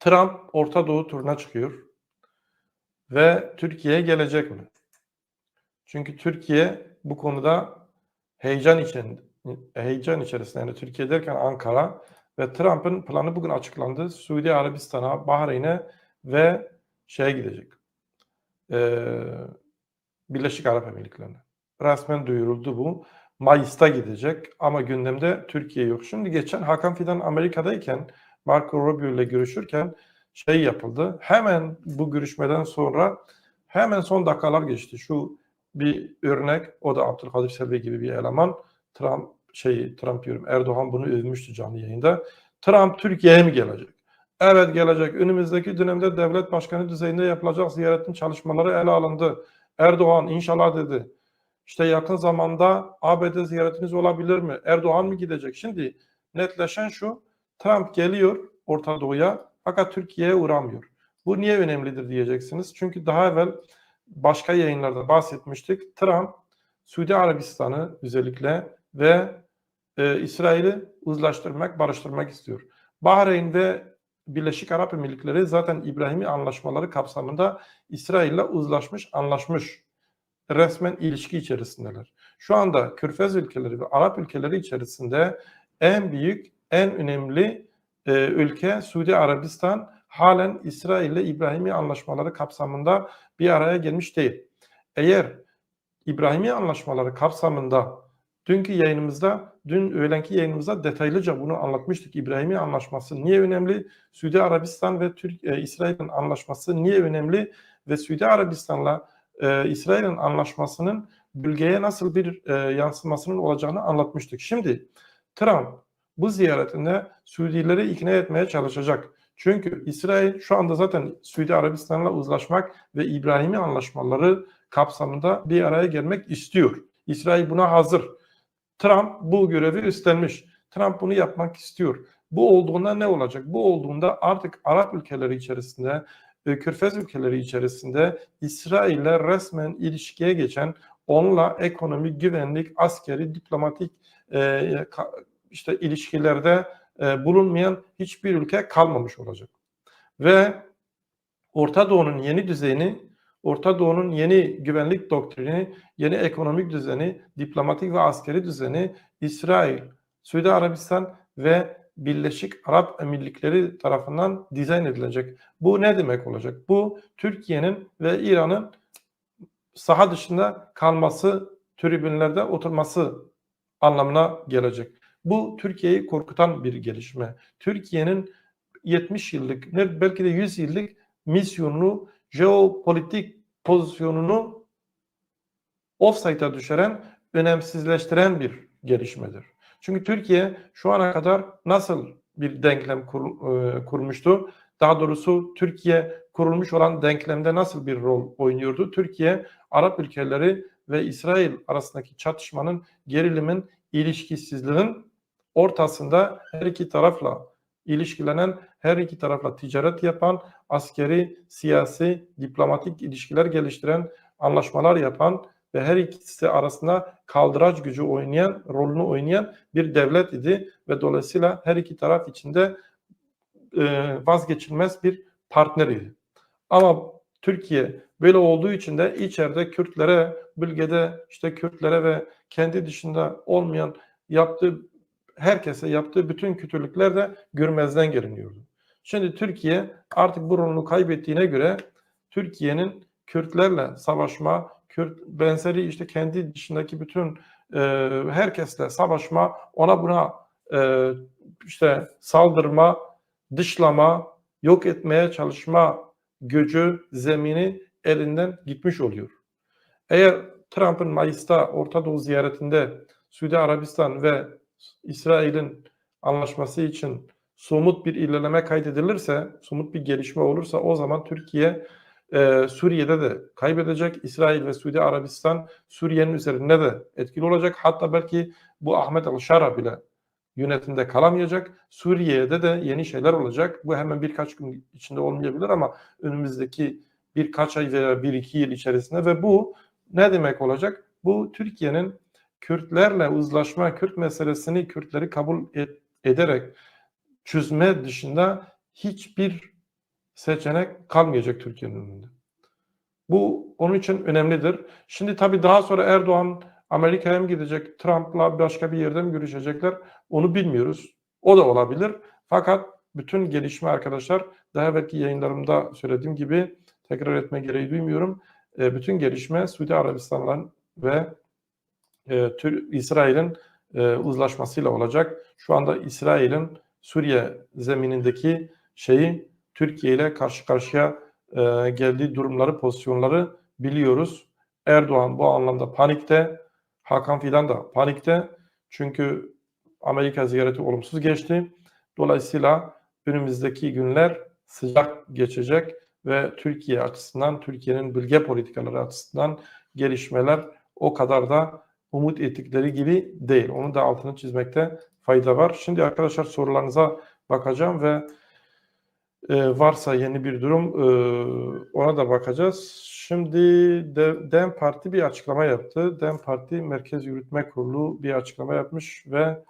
Trump Orta Doğu turuna çıkıyor. Ve Türkiye'ye gelecek mi? Çünkü Türkiye bu konuda heyecan için heyecan içerisinde yani Türkiye derken Ankara ve Trump'ın planı bugün açıklandı. Suudi Arabistan'a, Bahreyn'e ve şeye gidecek. Ee, Birleşik Arap Emirlikleri'ne. Resmen duyuruldu bu. Mayıs'ta gidecek ama gündemde Türkiye yok. Şimdi geçen Hakan Fidan Amerika'dayken Marco Rubio ile görüşürken şey yapıldı. Hemen bu görüşmeden sonra hemen son dakikalar geçti. Şu bir örnek o da Abdülkadir Selvi gibi bir eleman. Trump şey Trump diyorum Erdoğan bunu övmüştü canlı yayında. Trump Türkiye'ye mi gelecek? Evet gelecek. Önümüzdeki dönemde devlet başkanı düzeyinde yapılacak ziyaretin çalışmaları ele alındı. Erdoğan inşallah dedi. İşte yakın zamanda ABD ziyaretiniz olabilir mi? Erdoğan mı gidecek? Şimdi netleşen şu. Trump geliyor Orta Doğu'ya fakat Türkiye'ye uğramıyor. Bu niye önemlidir diyeceksiniz. Çünkü daha evvel başka yayınlarda bahsetmiştik. Trump Suudi Arabistan'ı özellikle ve e, İsrail'i uzlaştırmak, barıştırmak istiyor. Bahreyn ve Birleşik Arap Emirlikleri zaten İbrahimi anlaşmaları kapsamında İsrail'le uzlaşmış, anlaşmış. Resmen ilişki içerisindeler. Şu anda Körfez ülkeleri ve Arap ülkeleri içerisinde en büyük, en önemli e, ülke Suudi Arabistan halen İsrail ile İbrahimi anlaşmaları kapsamında bir araya gelmiş değil. Eğer İbrahimi anlaşmaları kapsamında dünkü yayınımızda, dün öğlenki yayınımızda detaylıca bunu anlatmıştık. İbrahimi anlaşması niye önemli? Suudi Arabistan ve Türk e, İsrail'in anlaşması niye önemli? Ve Suudi Arabistan'la e, İsrail'in anlaşmasının bölgeye nasıl bir e, yansımasının olacağını anlatmıştık. Şimdi Trump bu ziyaretinde Suudileri ikna etmeye çalışacak. Çünkü İsrail şu anda zaten Suudi Arabistan'la uzlaşmak ve İbrahimi anlaşmaları kapsamında bir araya gelmek istiyor. İsrail buna hazır. Trump bu görevi üstlenmiş. Trump bunu yapmak istiyor. Bu olduğunda ne olacak? Bu olduğunda artık Arap ülkeleri içerisinde, e, Körfez ülkeleri içerisinde İsrail'le resmen ilişkiye geçen, onunla ekonomik, güvenlik, askeri, diplomatik e, işte ilişkilerde e, bulunmayan hiçbir ülke kalmamış olacak. Ve Orta Doğu'nun yeni düzeyini, Orta Doğu'nun yeni güvenlik doktrini, yeni ekonomik düzeni, diplomatik ve askeri düzeni İsrail, Suudi Arabistan ve Birleşik Arap Emirlikleri tarafından dizayn edilecek. Bu ne demek olacak? Bu Türkiye'nin ve İran'ın saha dışında kalması, tribünlerde oturması anlamına gelecek. Bu Türkiye'yi korkutan bir gelişme. Türkiye'nin 70 yıllık, belki de 100 yıllık misyonunu, jeopolitik pozisyonunu offside'a düşüren, önemsizleştiren bir gelişmedir. Çünkü Türkiye şu ana kadar nasıl bir denklem kur, e, kurmuştu? Daha doğrusu Türkiye kurulmuş olan denklemde nasıl bir rol oynuyordu? Türkiye, Arap ülkeleri ve İsrail arasındaki çatışmanın, gerilimin, ilişkisizliğin ortasında her iki tarafla ilişkilenen, her iki tarafla ticaret yapan, askeri, siyasi, diplomatik ilişkiler geliştiren, anlaşmalar yapan ve her ikisi arasında kaldıraç gücü oynayan, rolünü oynayan bir devlet idi ve dolayısıyla her iki taraf içinde e, vazgeçilmez bir partner idi. Ama Türkiye böyle olduğu için de içeride Kürtlere, bölgede işte Kürtlere ve kendi dışında olmayan yaptığı herkese yaptığı bütün kötülükler de görmezden geliniyordu. Şimdi Türkiye artık bu rolünü kaybettiğine göre Türkiye'nin Kürtlerle savaşma, Kürt benzeri işte kendi dışındaki bütün e, herkesle savaşma, ona buna e, işte saldırma, dışlama, yok etmeye çalışma gücü, zemini elinden gitmiş oluyor. Eğer Trump'ın Mayıs'ta Orta Doğu ziyaretinde Suudi Arabistan ve İsrail'in anlaşması için somut bir ilerleme kaydedilirse, somut bir gelişme olursa o zaman Türkiye e, Suriye'de de kaybedecek. İsrail ve Suudi Arabistan Suriye'nin üzerinde de etkili olacak. Hatta belki bu Ahmet Al-Şara bile yönetimde kalamayacak. Suriye'de de yeni şeyler olacak. Bu hemen birkaç gün içinde olmayabilir ama önümüzdeki birkaç ay veya bir iki yıl içerisinde ve bu ne demek olacak? Bu Türkiye'nin Kürtlerle uzlaşma, Kürt meselesini Kürtleri kabul et, ederek çözme dışında hiçbir seçenek kalmayacak Türkiye'nin önünde. Bu onun için önemlidir. Şimdi tabii daha sonra Erdoğan Amerika'ya mı gidecek, Trump'la başka bir yerde mi görüşecekler onu bilmiyoruz. O da olabilir. Fakat bütün gelişme arkadaşlar daha evvelki yayınlarımda söylediğim gibi tekrar etme gereği duymuyorum. E, bütün gelişme Suudi Arabistan'la ve e, İsrail'in e, uzlaşmasıyla olacak. Şu anda İsrail'in Suriye zeminindeki şeyi Türkiye ile karşı karşıya e, geldiği durumları, pozisyonları biliyoruz. Erdoğan bu anlamda panikte, Hakan Fidan da panikte. Çünkü Amerika ziyareti olumsuz geçti. Dolayısıyla önümüzdeki günler sıcak geçecek ve Türkiye açısından, Türkiye'nin bölge politikaları açısından gelişmeler o kadar da umut ettikleri gibi değil. Onun da altını çizmekte fayda var. Şimdi arkadaşlar sorularınıza bakacağım ve e, varsa yeni bir durum e, ona da bakacağız. Şimdi De- DEM Parti bir açıklama yaptı. DEM Parti Merkez Yürütme Kurulu bir açıklama yapmış ve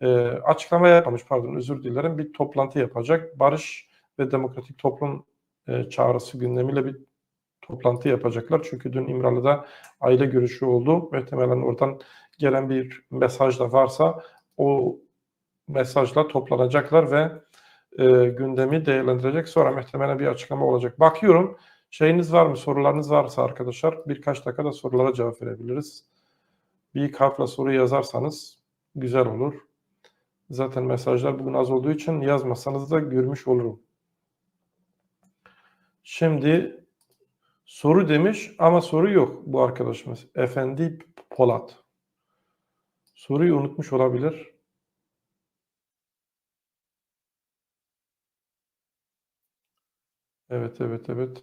e, açıklama yapmamış pardon özür dilerim bir toplantı yapacak. Barış ve Demokratik Toplum e, çağrısı gündemiyle bir toplantı yapacaklar. Çünkü dün İmralı'da aile görüşü oldu. Muhtemelen oradan gelen bir mesaj da varsa o mesajla toplanacaklar ve e, gündemi değerlendirecek. Sonra muhtemelen bir açıklama olacak. Bakıyorum şeyiniz var mı? Sorularınız varsa arkadaşlar birkaç dakikada sorulara cevap verebiliriz. Bir harfle soru yazarsanız güzel olur. Zaten mesajlar bugün az olduğu için yazmasanız da görmüş olurum. Şimdi soru demiş ama soru yok bu arkadaşımız. Efendi Polat. Soruyu unutmuş olabilir. Evet, evet, evet.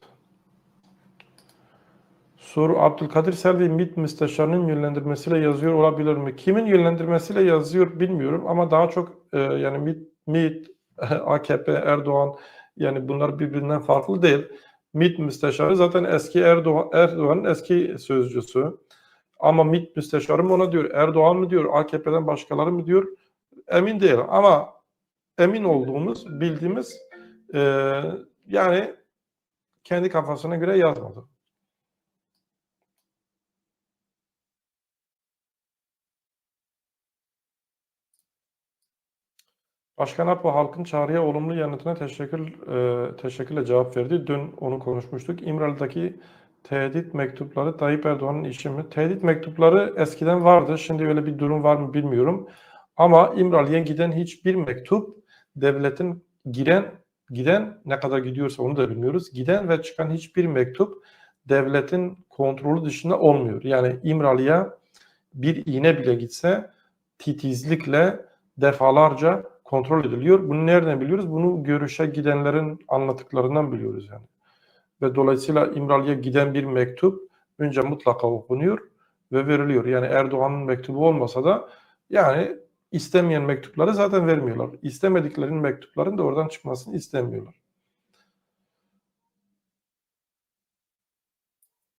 Soru Abdülkadir Selvi MİT müsteşarının yönlendirmesiyle yazıyor olabilir mi? Kimin yönlendirmesiyle yazıyor bilmiyorum ama daha çok e, yani MİT, MİT, AKP, Erdoğan yani bunlar birbirinden farklı değil. MİT müsteşarı zaten eski Erdoğan Erdoğan'ın eski sözcüsü. Ama MİT müsteşarı mı ona diyor, Erdoğan mı diyor, AKP'den başkaları mı diyor? Emin değilim ama emin olduğumuz, bildiğimiz e, yani kendi kafasına göre yazmadı. Başkan Apo halkın çağrıya olumlu yanıtına teşekkür e, teşekkürle cevap verdi. Dün onu konuşmuştuk. İmralı'daki tehdit mektupları Tayyip Erdoğan'ın işi mi? Tehdit mektupları eskiden vardı. Şimdi öyle bir durum var mı bilmiyorum. Ama İmralı'ya giden hiçbir mektup devletin giren giden ne kadar gidiyorsa onu da bilmiyoruz. Giden ve çıkan hiçbir mektup devletin kontrolü dışında olmuyor. Yani İmralı'ya bir iğne bile gitse titizlikle defalarca kontrol ediliyor. Bunu nereden biliyoruz? Bunu görüşe gidenlerin anlattıklarından biliyoruz yani. Ve dolayısıyla İmralı'ya giden bir mektup önce mutlaka okunuyor ve veriliyor. Yani Erdoğan'ın mektubu olmasa da yani istemeyen mektupları zaten vermiyorlar. İstemediklerinin mektupların da oradan çıkmasını istemiyorlar.